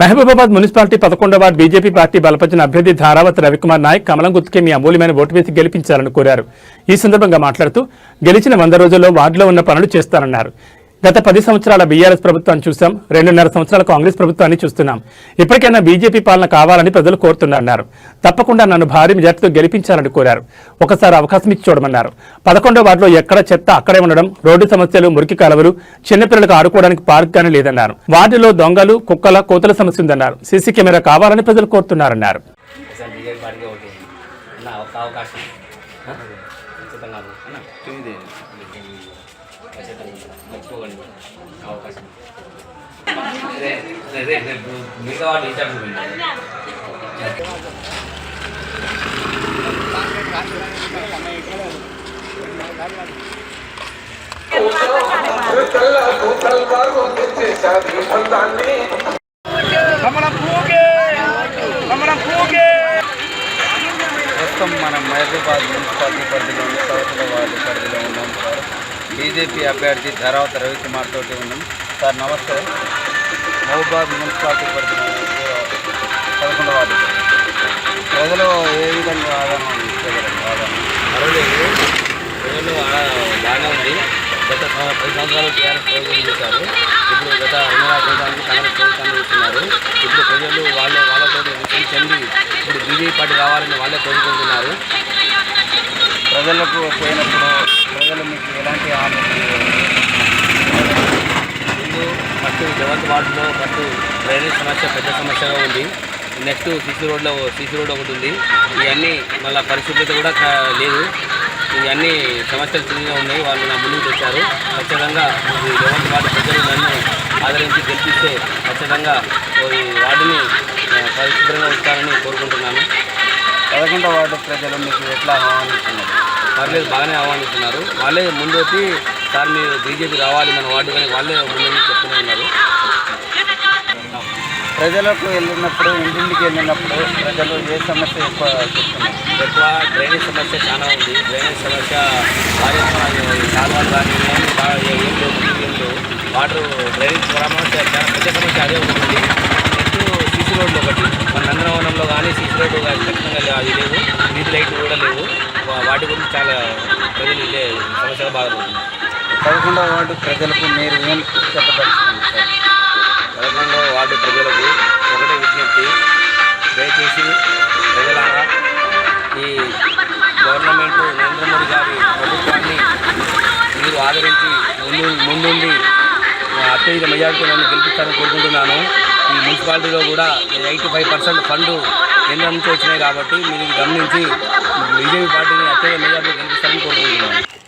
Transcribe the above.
Mahabubabad municipality పదకొండవ ward BJP party బలపరిచిన అభ్యర్థి ధారావతి రవికుమార్ నాయక్ కమలం గుర్తుకే మీ అమూల్యమైన ఓటు వేసి గెలిపించాలని కోరారు. ఈ సందర్భంగా మాట్లాడుతూ గెలిచిన వంద రోజుల్లో వార్డులో ఉన్న పనులు చేస్తారన్నారు గత పది సంవత్సరాల బీఆర్ఎస్ ప్రభుత్వాన్ని చూసాం. రెండున్నర సంవత్సరాల కాంగ్రెస్ ప్రభుత్వాన్ని చూస్తున్నాం. ఇప్పటికైనా బీజేపీ పాలన కావాలని ప్రజలు కోరుతున్నారన్నారు. తప్పకుండా నన్ను భారీ మెజార్టీతో గెలిపించాలని కోరారు. ఒకసారి అవకాశం ఇచ్చి చూడమన్నారు. పదకొండో వార్డులో ఎక్కడ చెత్త అక్కడే ఉండడం రోడ్డు సమస్యలు మురికి కాలువలు చిన్నపిల్లలకు ఆడుకోవడానికి పార్క్ గానీ లేదన్నారు. వార్డులో దొంగలు కుక్కల కోతల సమస్య ఉందన్నారు. సీసీ కెమెరా కావాలని ప్రజలు కోరుతున్నారన్నారు. అవకాశం. ఆ? ఖచ్చితంగా అన్న. అన్న చూది ఖచ్చితంగా మర్చిపోకండి అవకాశం రే రే రే రేపు మిగతా వాళ్ళు ఇన్ఛార్జ్ పోయింది ప్రస్తుతం మనం మహబూబాద్ మున్సిపాలిటీ పరిధిలోని సౌతల వార్డు పరిధిలో ఉన్నాం సార్ బీజేపీ అభ్యర్థి ధరావత రవికుమార్ తోటి ఉన్నాం. సార్ నమస్తే. మహబూబాద్ మున్సిపాలిటీ పరిధిలో పదకొండవ వార్డు. ప్రజలు ఏ విధంగా ఆదరణ ప్రజలు ఆడ బాగానే ఉంది. గత పది సంవత్సరాలు టీఆర్ఎస్ ప్రభుత్వం చేశారు. ఇప్పుడు గత రెండు వేల సంవత్సరానికి కాంగ్రెస్ ప్రభుత్వాన్ని ఇస్తున్నారు ఇప్పుడు ప్రజలు వాళ్ళే వాళ్ళతో చెంది ఇప్పుడు బీజేపీ పార్టీ రావాలని వాళ్ళే కోరుకుంటున్నారు. ప్రజలకు పోయినప్పుడు ప్రజలు మీకు ఎలాంటి హామీ ముందు ఫస్ట్ జవంత్ వార్డులో ఫస్ట్ డ్రైనేజ్ సమస్య పెద్ద సమస్యగా ఉంది. నెక్స్ట్ సీసీ రోడ్లో సీసీ రోడ్ ఒకటి ఉంది. ఇవన్నీ మళ్ళీ పరిశుభ్రత కూడా లేదు. ఇవన్నీ సమస్యలు చిన్నగా ఉన్నాయి. వాళ్ళు నా ముందుకు తెచ్చారు ఖచ్చితంగా ఈ జవంత్ వార్డు ప్రజలు నన్ను ఆదరించి గెలిపిస్తే ఖచ్చితంగా ఈ వార్డుని పరిశుభ్రంగా ఉంచాలని కోరుకుంటున్నాను. పదకొండవ వార్డు ప్రజలు మీకు ఎట్లా ఆహ్వానిస్తున్నారు? పర్లేదు బాగానే ఆహ్వానిస్తున్నారు. వాళ్ళే ముందు వచ్చి సార్ మీరు బీజేపీ రావాలి మన వార్డు కానీ వాళ్ళే ముందు చెప్తూనే ఉన్నారు. ప్రజలకు వెళ్ళినప్పుడు ఇంటింటికి వెళ్ళినప్పుడు ప్రజలు ఏ సమస్య ఎక్కువ చెప్తున్నారు? ఎక్కువ డ్రైనేజ్ సమస్య చాలా ఉంది. డ్రైనేజ్ సమస్య కాలువలు కానీ బాగా ఏం లేవు వాటర్ డ్రైనేజ్ సమస్య చాలా పెద్ద సమస్య అదే ఉంటుంది. నెక్స్ట్ సీసీ రోడ్లు ఒకటి. మన నందనవనంలో కానీ సీసీ రోడ్డు కానీ ఖచ్చితంగా అది లేవు. వీధి లైట్లు కూడా లేవు. వాటి గురించి చాలా ప్రజలు ఇదే సమస్యగా బాధపడుతుంది పదకొండవ వార్డు ప్రజలకు మీరు ఏం చెప్పదలుచుకున్నారు? సార్ పదకొండవ వార్డు ప్రజలకు ఒకటే విజ్ఞప్తి. దయచేసి ప్రజలారా ఈ గవర్నమెంట్ నరేంద్ర మోడీ గారి ప్రభుత్వాన్ని మీరు ఆదరించి ముందు ముందుండి అత్యధిక మెజారిటీ నన్ను గెలిపిస్తారని కోరుకుంటున్నాను. ఈ మున్సిపాలిటీలో కూడా ఎయిటీ ఫైవ్ పర్సెంట్ ఫండ్ కేంద్రం నుంచి వచ్చినాయి కాబట్టి మీరు గమనించి బీజేపీ పార్టీని అత్యధిక మెజార్టీ కల్పిస్తారని కోరుకుంటున్నాను